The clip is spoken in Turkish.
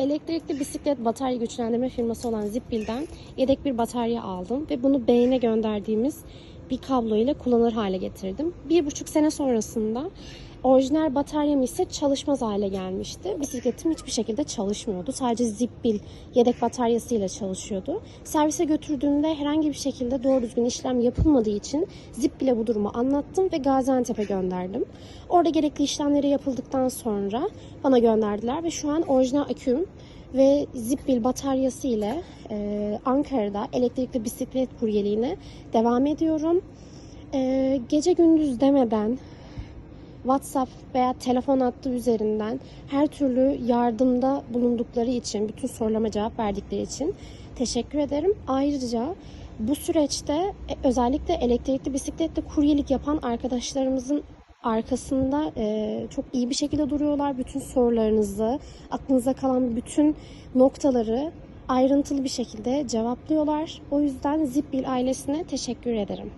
Elektrikli bisiklet batarya güçlendirme firması olan Zipbil'den yedek bir batarya aldım ve bunu beyne gönderdiğimiz bir kablo ile kullanılır hale getirdim. Bir buçuk sene sonrasında orijinal bataryam ise çalışmaz hale gelmişti. Bisikletim hiçbir şekilde çalışmıyordu. Sadece Zipbil yedek bataryasıyla çalışıyordu. Servise götürdüğümde herhangi bir şekilde doğru düzgün işlem yapılmadığı için Zipbil'e bu durumu anlattım ve Gaziantep'e gönderdim. Orada gerekli işlemleri yapıldıktan sonra bana gönderdiler ve şu an orijinal aküm ve Zipbil bataryası ile e, Ankara'da elektrikli bisiklet kuryeliğine devam ediyorum. E, gece gündüz demeden WhatsApp veya telefon hattı üzerinden her türlü yardımda bulundukları için, bütün sorularıma cevap verdikleri için teşekkür ederim. Ayrıca bu süreçte e, özellikle elektrikli bisikletle kuryelik yapan arkadaşlarımızın arkasında e, çok iyi bir şekilde duruyorlar. Bütün sorularınızı, aklınıza kalan bütün noktaları ayrıntılı bir şekilde cevaplıyorlar. O yüzden Zipbil ailesine teşekkür ederim.